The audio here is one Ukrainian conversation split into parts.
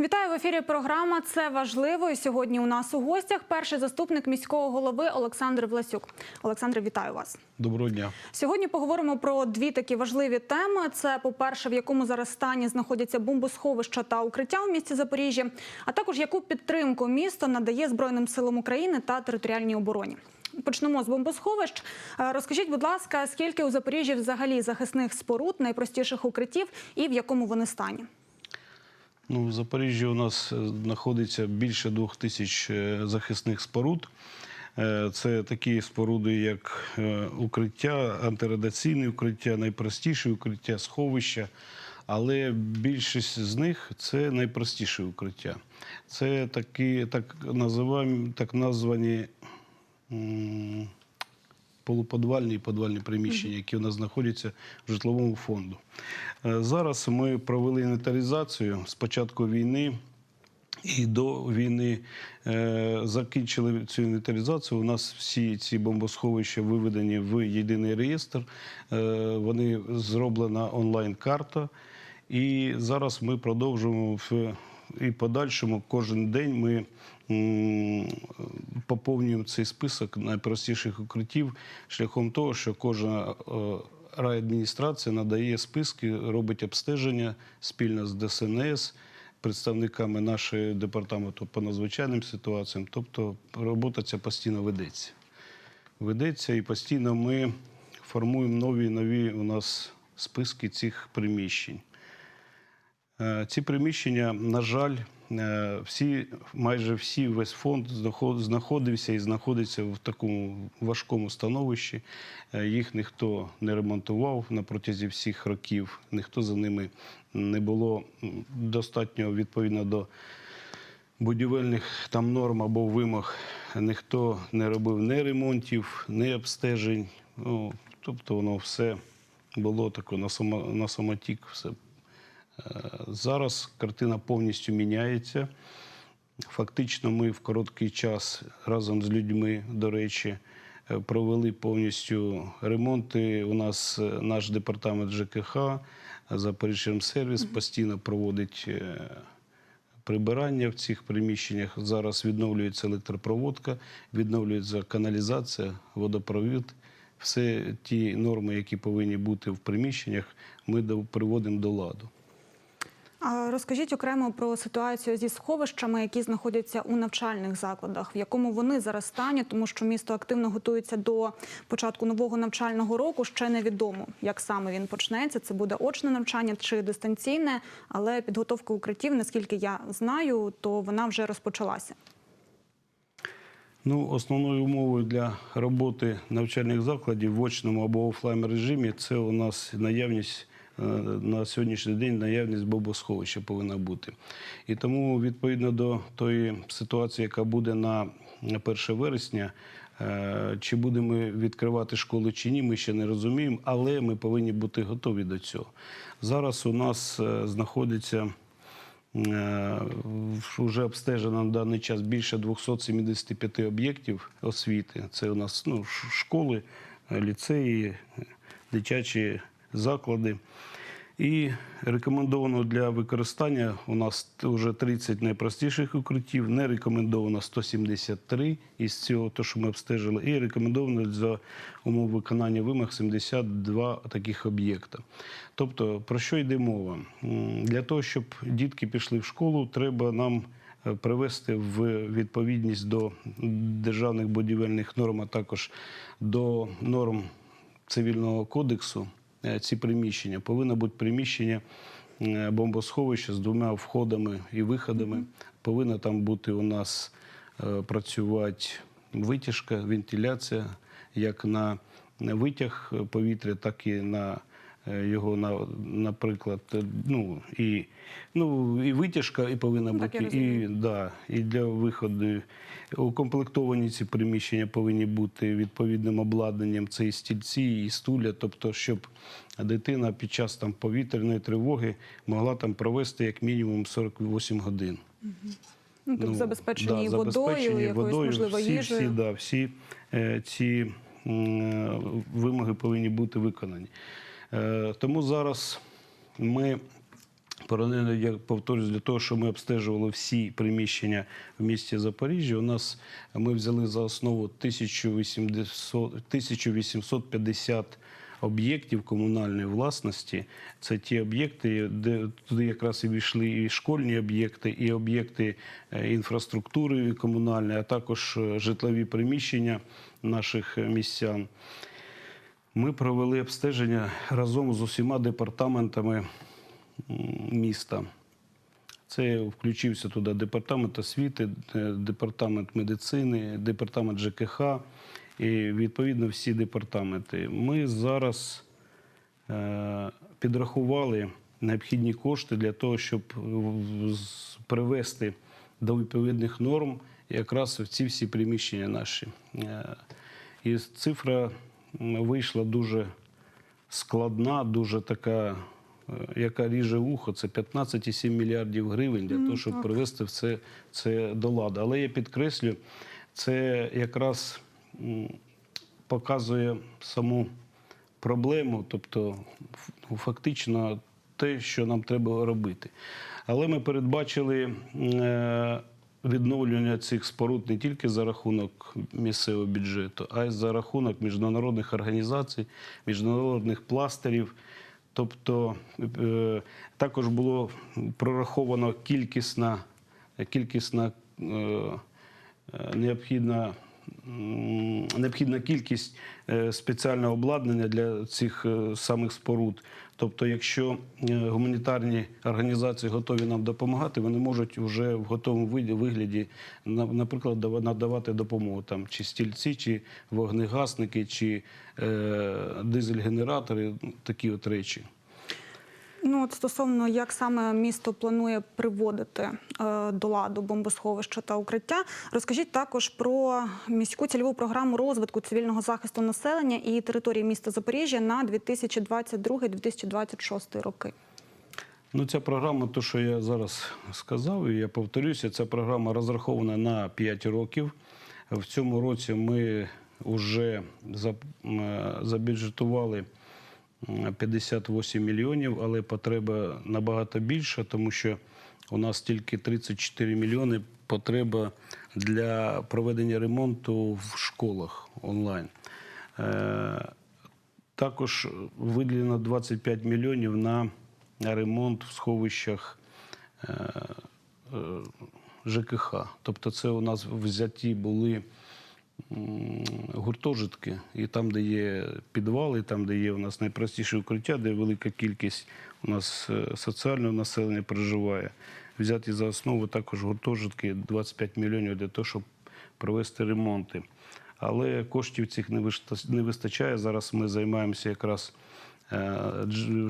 Вітаю в ефірі. Програма це важливо. І сьогодні у нас у гостях перший заступник міського голови Олександр Власюк. Олександр, вітаю вас. Доброго дня. Сьогодні поговоримо про дві такі важливі теми: це, по-перше, в якому зараз стані знаходяться бомбосховища та укриття у місті Запоріжжя, а також яку підтримку місто надає Збройним силам України та територіальній обороні. Почнемо з бомбосховищ. Е, Розкажіть, будь ласка, скільки у Запоріжжі взагалі захисних споруд, найпростіших укриттів і в якому вони стані? Ну, в Запоріжжі у нас е, знаходиться більше двох тисяч е, захисних споруд. Е, Це такі споруди, як укриття, антирадіаційне укриття, найпростіше укриття, сховища. Але більшість з них це найпростіше укриття. Це такі, так називаємо, так названі полуподвальні і подвальні приміщення, які у нас знаходяться в житловому фонду. Е, Зараз ми провели інвентаризацію з початку війни. І до війни е, закінчили цю інвентаризацію. У нас всі ці бомбосховища виведені в єдиний реєстр. Е, вони зроблена онлайн-карта. І зараз ми продовжуємо в і подальшому кожен день ми поповнюємо цей список найпростіших укриттів шляхом того, що кожна е, райадміністрація надає списки, робить обстеження спільно з ДСНС, представниками нашого департаменту по надзвичайним ситуаціям. Тобто робота ця постійно ведеться. Ведеться і постійно ми формуємо нові нові у нас списки цих приміщень. Е, Ці приміщення, на жаль, всі, майже всі, весь фонд знаход- знаходився і знаходиться в такому важкому становищі. Е, Їх ніхто не ремонтував на протязі всіх років, ніхто за ними не було достатньо відповідно до будівельних там норм або вимог. Ніхто не робив ні ремонтів, ні обстежень. Ну, тобто воно все було таке на, на самотік. Все Е, Зараз картина повністю міняється. Фактично, ми в короткий час разом з людьми, до речі, е, провели повністю ремонти. У нас е, наш департамент ЖКХ, Запоріжжямсервіс постійно проводить е, прибирання в цих приміщеннях. Зараз відновлюється електропроводка, відновлюється каналізація, водопровід. Все ті норми, які повинні бути в приміщеннях, ми приводимо до ладу. Розкажіть окремо про ситуацію зі сховищами, які знаходяться у навчальних закладах, в якому вони зараз стані, тому що місто активно готується до початку нового навчального року. Ще невідомо, як саме він почнеться. Це буде очне навчання чи дистанційне, але підготовка укриттів, наскільки я знаю, то вона вже розпочалася. Ну, основною умовою для роботи навчальних закладів в очному або офлайн режимі це у нас наявність на сьогоднішній день наявність бомбосховища повинна бути. І тому, відповідно до тої ситуації, яка буде на 1 вересня, е, чи будемо відкривати школи чи ні, ми ще не розуміємо, але ми повинні бути готові до цього. Зараз у нас е, знаходиться вже обстежено на даний час більше 275 об'єктів освіти. Це у нас ну, школи, е, ліцеї, е, дитячі заклади. І рекомендовано для використання у нас вже 30 найпростіших укриттів, не рекомендовано 173 із цього, то, що ми обстежили, і рекомендовано за умов виконання вимог 72 таких об'єкта. Тобто, про що йде мова? Для того, щоб дітки пішли в школу, треба нам е, привести в відповідність до державних будівельних норм, а також до норм цивільного кодексу ці приміщення. Повинно бути приміщення е, бомбосховища з двома входами і виходами. Повинна там бути у нас е, працювати витяжка, вентиляція, як на витяг повітря, так і на е, його наприклад, е, ну і ну і витяжка, і повинна Ну, так бути, я і. Да, і для виходу укомплектовані ці приміщення повинні бути відповідним обладнанням. Це і стільці, і стуля, тобто, щоб дитина під час там повітряної тривоги могла там провести як мінімум 48 годин. Ну, тобто забезпечені да, водою, забезпечені якоюсь водою, можливо всі, їжею. Всі, да, всі е, ці м, вимоги повинні бути виконані. Е, тому зараз ми Паралельно, я повторюсь, для того, щоб ми обстежували всі приміщення в місті Запоріжжя, у нас ми взяли за основу 1800 1850 об'єктів комунальної власності. Це ті об'єкти, де туди якраз і війшли і школьні об'єкти, і об'єкти е, інфраструктури комунальної, а також е, житлові приміщення наших містян. Ми провели обстеження разом з усіма департаментами міста. Це включився туди департамент освіти, е, департамент медицини, департамент ЖКХ і відповідно всі департаменти. Ми зараз е, підрахували необхідні кошти для того, щоб привести до відповідних норм якраз в ці всі приміщення наші. Е, І цифра вийшла дуже складна, дуже така, е, яка ріже вухо. Це 15,7 мільярдів гривень для того, щоб привести все це до ладу. Але я підкреслю, це якраз показує саму проблему, тобто ну, фактично те, що нам треба робити. Але ми передбачили е, відновлення цих споруд не тільки за рахунок місцевого бюджету, а й за рахунок міжнародних організацій, міжнародних пластирів. Тобто е, також було прораховано кількісна, кількісна е, необхідна, необхідна кількість е, спеціального обладнання для цих самих споруд. Тобто, якщо е, гуманітарні організації готові нам допомагати, вони можуть вже в готовому вигляді, на- наприклад, дава- надавати допомогу там чи стільці, чи вогнегасники, чи е, дизель-генератори, такі от речі. Ну от стосовно як саме місто планує приводити е, до ладу бомбосховища та укриття, розкажіть також про міську цільову програму розвитку цивільного захисту населення і території міста Запоріжжя на 2022-2026 роки. Ну, ця програма, то, що я зараз сказав, і я повторюся, ця програма розрахована на 5 років. В цьому році ми вже забюджетували м, 58 мільйонів, але потреба набагато більша, тому що у нас тільки 34 мільйони потреба для проведення ремонту в школах онлайн. Е, також виділено 25 мільйонів на ремонт в сховищах е, е, ЖКХ. Тобто це у нас взяті були гуртожитки, і там, де є підвали, там, де є у нас найпростіше укриття, де велика кількість у нас е, соціального населення проживає. Взяті за основу також гуртожитки 25 мільйонів для того, щоб провести ремонти. Але коштів цих не вистачає. Зараз ми займаємося якраз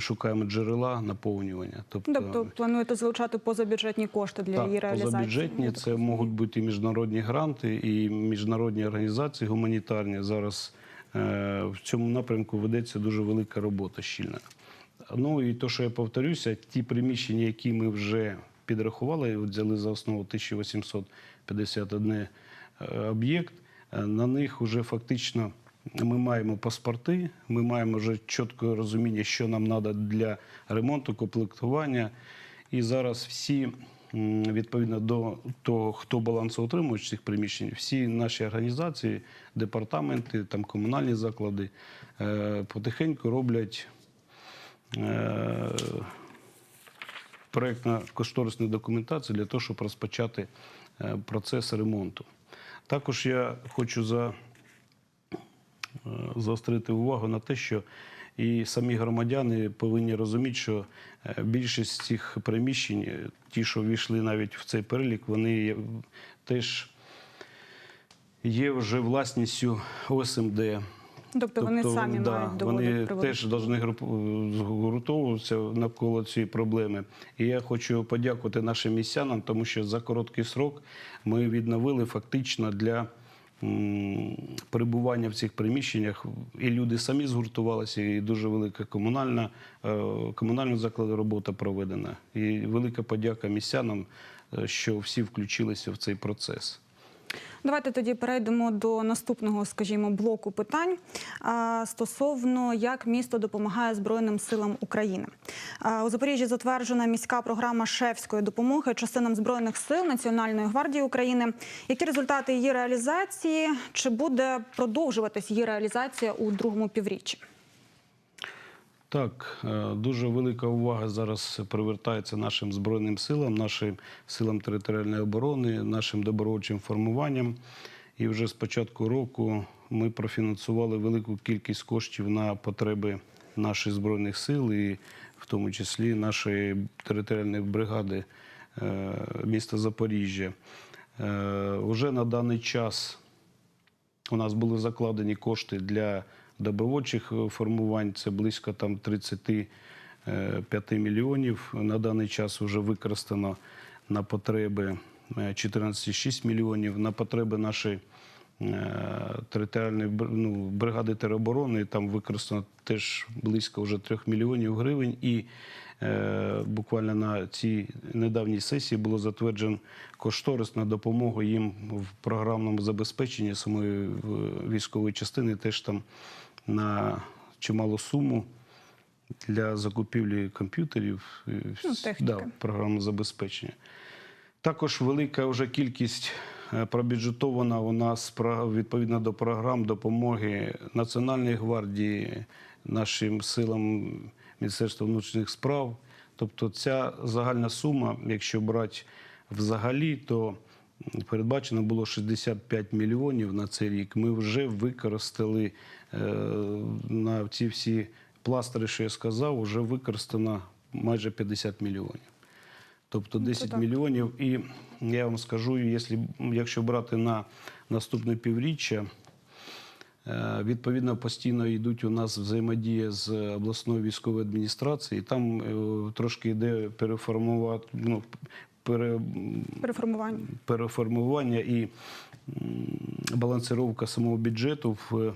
шукаємо джерела наповнювання. Тобто плануєте залучати позабюджетні кошти для її так, реалізації? позабюджетні Я це можуть бути і міжнародні гранти, і міжнародні організації гуманітарні. Зараз е, в цьому напрямку ведеться дуже велика робота щільна. Ну і то, що я повторюся, ті приміщення, які ми вже підрахували, взяли за основу 1851 е, об'єкт, е, на них вже фактично ми маємо паспорти, ми маємо вже чітке розуміння, що нам треба для ремонту, комплектування. І зараз всі, відповідно до того, хто балансоутримувач цих приміщень, всі наші організації, департаменти, там комунальні заклади е, потихеньку роблять е, проєктно-кошторисну документацію для того, щоб розпочати е, процес ремонту. Також я хочу за, заострити увагу на те, що і самі громадяни повинні розуміти, що е, більшість цих приміщень, е, ті, що війшли навіть в цей перелік, вони теж є вже власністю ОСМД. Тобто вони самі да, мають вони приводити. теж повинні згуртовуватися навколо цієї проблеми. І я хочу подякувати нашим містянам, тому що за короткий срок ми відновили фактично для перебування в цих приміщеннях. І люди самі згуртувалися, і дуже велика комунальна, е, комунальна закладу робота проведена. І велика подяка містянам, е, що всі включилися в цей процес. Давайте тоді перейдемо до наступного, скажімо, блоку питань стосовно як місто допомагає Збройним силам України. У Запоріжжі затверджена міська програма шефської допомоги частинам збройних сил Національної гвардії України. Які результати її реалізації? Чи буде продовжуватись її реалізація у другому півріччі? Так, е, дуже велика увага зараз привертається нашим збройним силам, нашим силам територіальної оборони, нашим добровольчим формуванням. І вже з початку року ми профінансували велику кількість коштів на потреби наших збройних сил, і в тому числі нашої територіальної бригади е, міста Запоріжжя. Е, Уже на даний час у нас були закладені кошти для добровольчих е, формувань. Це близько там 35 мільйонів. На даний час вже використано на потреби е, 14,6 мільйонів. На потреби нашої е, територіальної ну, бригади тероборони там використано теж близько вже 3 мільйонів гривень. І е, буквально на цій недавній сесії було затверджено кошторис на допомогу їм в програмному забезпеченні самої е, військової частини, теж там на чималу суму для закупівлі комп'ютерів, і Ну, да, програмного забезпечення. Також велика вже кількість е, пробюджетована у нас відповідно до програм допомоги Національної гвардії, нашим силам Міністерства внутрішніх справ. Тобто ця загальна сума, якщо брати взагалі, то передбачено було 65 мільйонів на цей рік. Ми вже використали е, на ці всі пластири, що я сказав, вже використано майже 50 мільйонів. Тобто 10 так. мільйонів. І я вам скажу, якщо, якщо брати на наступне півріччя, е, відповідно постійно йдуть у нас взаємодія з обласною військовою адміністрацією. і Там е, трошки йде переформувати, ну, пере, Переформування. переформування і балансировка самого бюджету в,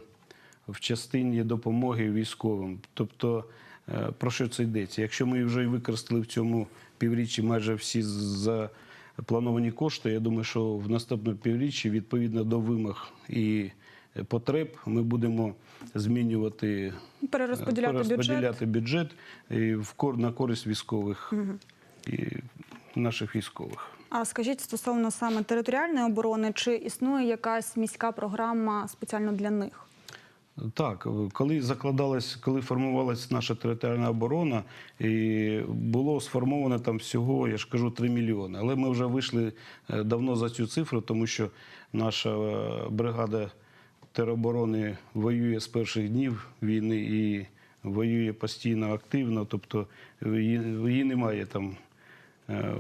в частині допомоги військовим. Тобто, е, про що це йдеться? Якщо ми вже використали в цьому півріччі майже всі заплановані кошти, я думаю, що в наступному півріччі, відповідно до вимог і потреб, ми будемо змінювати Перерозподіляти бюджет. перерозподіляти бюджет і в кор- на користь військових і наших військових. А скажіть стосовно саме територіальної оборони, чи існує якась міська програма спеціально для них? Так, коли закладалась, коли формувалася наша територіальна оборона, і було сформовано там всього, я ж кажу, 3 мільйони. Але ми вже вийшли е, давно за цю цифру, тому що наша е, бригада тероборони воює з перших днів війни і воює постійно активно. Тобто її, немає там. е,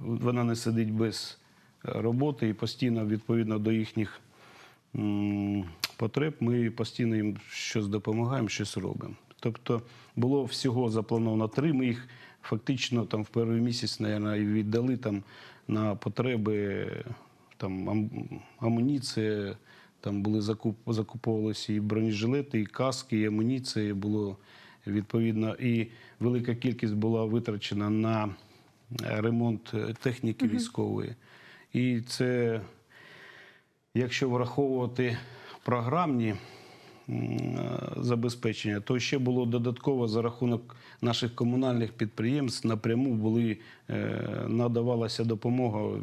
Вона не сидить без роботи і постійно відповідно до їхніх потреб, ми постійно їм щось допомагаємо, щось робимо. Тобто було всього заплановано три. Ми їх фактично там в перший місяць, і віддали там на потреби там амуніція. Там були закуп, закуповувалися і бронежилети, і каски, і амуніція було відповідно. І велика кількість була витрачена на е, ремонт е, техніки військової. І це Якщо враховувати програмні е, забезпечення, то ще було додатково за рахунок наших комунальних підприємств напряму були е, надавалася допомога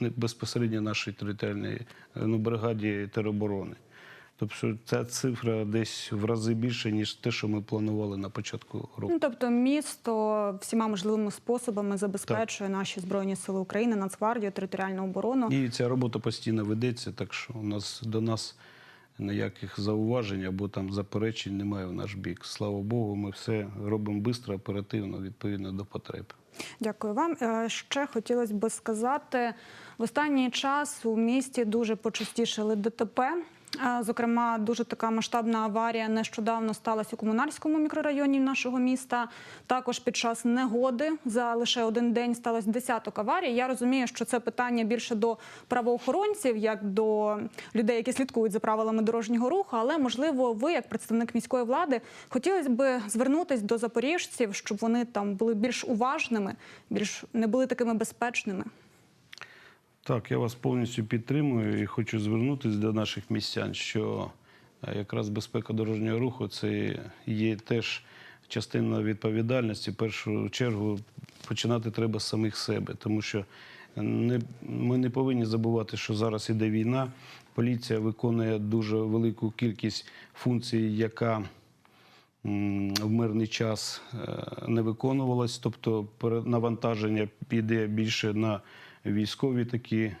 безпосередньо нашій територіальній е, ну, бригаді тероборони. Тобто ця цифра десь в рази більше, ніж те, що ми планували на початку року. Ну тобто, місто всіма можливими способами забезпечує наші збройні сили України, Нацгвардію, територіальну оборону. І ця робота постійно ведеться, так що у нас до нас ніяких зауважень або там заперечень немає в наш бік. Слава Богу, ми все робимо швидко, оперативно, відповідно до потреб. Дякую вам. Е, Ще хотілося б сказати, в останній час у місті дуже почастішили ДТП. Зокрема, дуже така масштабна аварія нещодавно сталася у комунальському мікрорайоні нашого міста. Також під час негоди за лише один день сталося десяток аварій. Я розумію, що це питання більше до правоохоронців, як до людей, які слідкують за правилами дорожнього руху. Але можливо, ви, як представник міської влади, хотілося б звернутися до запоріжців, щоб вони там були більш уважними, більш не були такими безпечними. Так, я вас повністю підтримую і хочу звернутися до наших містян, що е, якраз безпека дорожнього руху це є теж частина відповідальності. В першу чергу починати треба з самих себе, тому що не, ми не повинні забувати, що зараз іде війна. Поліція виконує дуже велику кількість функцій, яка в мирний час е, не виконувалось, тобто навантаження піде більше на військові такі е,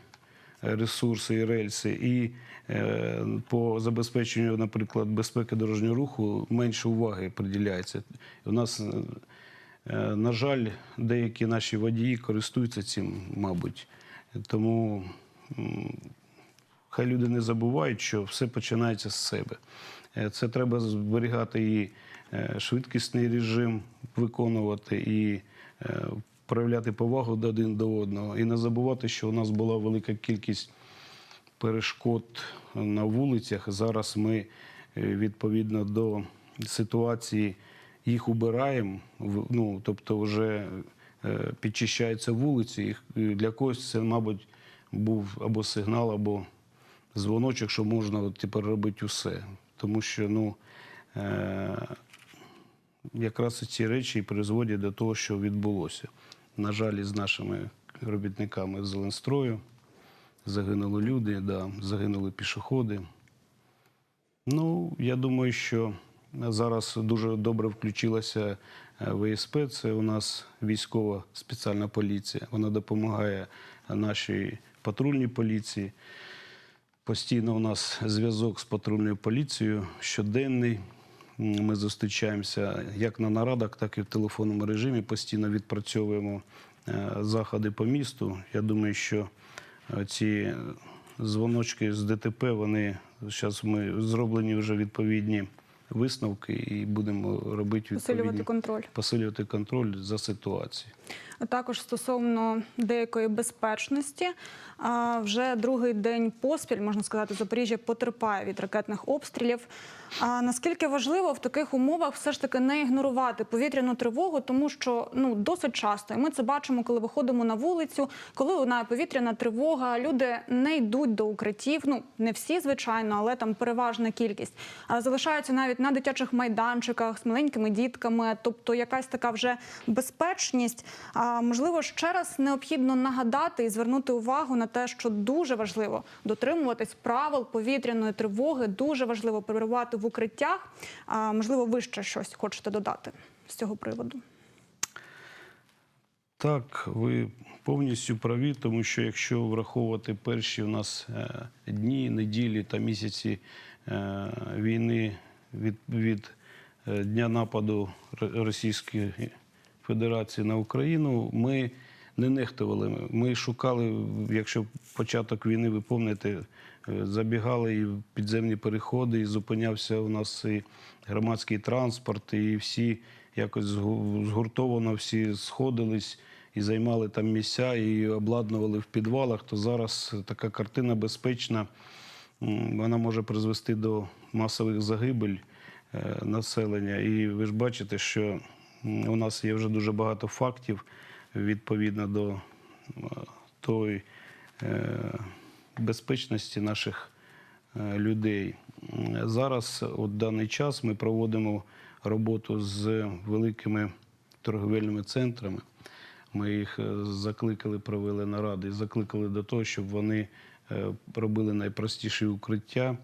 ресурси і рельси, і е, по забезпеченню, наприклад, безпеки дорожнього руху менше уваги приділяється. У нас, е, на жаль, деякі наші водії користуються цим, мабуть. Тому хай люди не забувають, що все починається з себе. Це треба зберігати і швидкісний режим виконувати, і проявляти повагу до один до одного. І не забувати, що у нас була велика кількість перешкод на вулицях. Зараз ми е, відповідно до ситуації їх убираємо. Ну, тобто, вже е, підчищаються вулиці. І Для когось це, мабуть, був або сигнал, або дзвоночок, що можна тепер робити усе. Тому що ну, е, якраз ці речі і призводять до того, що відбулося. На жаль, із нашими робітниками Зеленстрою загинули люди, да, загинули пішоходи. Ну, я думаю, що зараз дуже добре включилася е, ВСП. Це у нас військова спеціальна поліція. Вона допомагає нашій патрульній поліції. Постійно у нас зв'язок з патрульною поліцією щоденний. Ми зустрічаємося як на нарадах, так і в телефонному режимі. Постійно відпрацьовуємо е, заходи по місту. Я думаю, що е, ці дзвоночки з ДТП, вони зараз ми зроблені вже відповідні висновки і будемо робити Посилювати контроль. посилювати контроль за ситуацією. Також стосовно деякої безпечності, вже другий день поспіль, можна сказати, Запоріжжя потерпає від ракетних обстрілів. Наскільки важливо в таких умовах все ж таки не ігнорувати повітряну тривогу, тому що ну досить часто, і ми це бачимо, коли виходимо на вулицю, коли лунає повітряна тривога, люди не йдуть до укриттів. Ну не всі, звичайно, але там переважна кількість. А залишаються навіть на дитячих майданчиках з маленькими дітками, тобто якась така вже безпечність. А можливо, ще раз необхідно нагадати і звернути увагу на те, що дуже важливо дотримуватись правил повітряної тривоги. Дуже важливо перебувати в укриттях. А можливо, ви ще щось хочете додати з цього приводу. Так, ви повністю праві, тому що якщо враховувати перші у нас е, дні, неділі та місяці е, війни від, від е, дня нападу Російської Федерації на Україну, ми не нехтували. Ми шукали, якщо початок війни, ви пам'ятаєте, е, забігали і в підземні переходи, і зупинявся у нас і громадський транспорт, і всі якось згуртовано всі сходились і займали там місця, і обладнували в підвалах, то зараз така картина безпечна. Вона може призвести до масових загибель е, населення. І ви ж бачите, що у нас є вже дуже багато фактів відповідно до е, тої е, безпечності наших е, людей. Зараз, от даний час, ми проводимо роботу з великими торговельними центрами. Ми їх закликали, провели наради, закликали до того, щоб вони робили найпростіші укриття,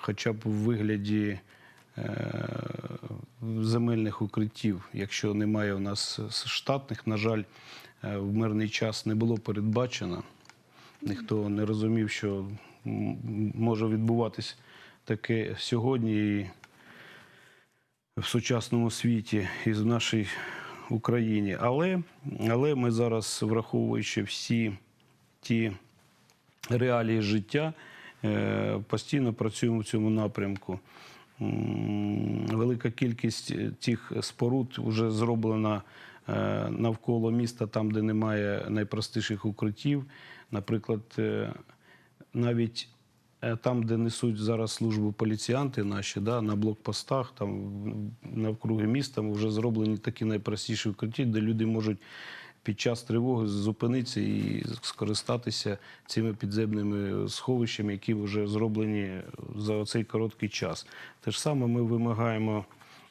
хоча б в вигляді земельних укриттів. Якщо немає у нас штатних, на жаль, е, в мирний час не було передбачено. Ніхто не розумів, що може відбуватись таке сьогодні і в сучасному світі і в нашій Україні. Але, але ми зараз, враховуючи всі ті реалії життя, е, постійно працюємо в цьому напрямку. Велика кількість е, тих споруд вже зроблена е, навколо міста, там, де немає найпростіших укриттів. Наприклад, е, навіть там, де несуть зараз службу поліціянти наші, да, на блокпостах, там навкруги міста вже зроблені такі найпростіші укриття, де люди можуть під час тривоги зупинитися і скористатися цими підземними сховищами, які вже зроблені за цей короткий час. Те ж саме ми вимагаємо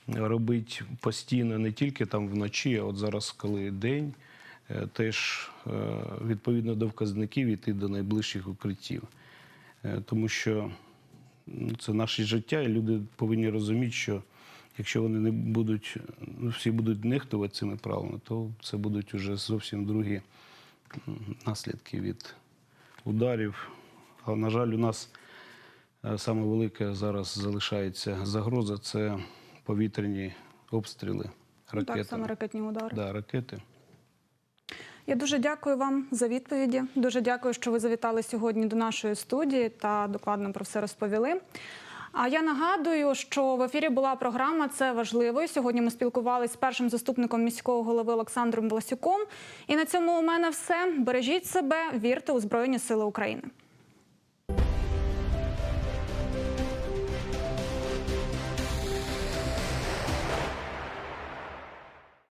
робити постійно не тільки там вночі, а от зараз, коли день, е, теж е, відповідно до вказників йти до найближчих укриттів. Е, Тому що ну, це наше життя, і люди повинні розуміти, що якщо вони не будуть, ну, всі будуть нехтувати цими правилами, то це будуть уже зовсім другі наслідки від ударів. А на жаль, у нас е, саме велика зараз залишається загроза це повітряні обстріли Ну, Так, саме ракетні удари. Да, ракети. Я дуже дякую вам за відповіді. Дуже дякую, що ви завітали сьогодні до нашої студії та докладно про все розповіли. А я нагадую, що в ефірі була програма Це важливо. Сьогодні ми спілкувалися з першим заступником міського голови Олександром Власюком. І на цьому у мене все. Бережіть себе, вірте у Збройні Сили України.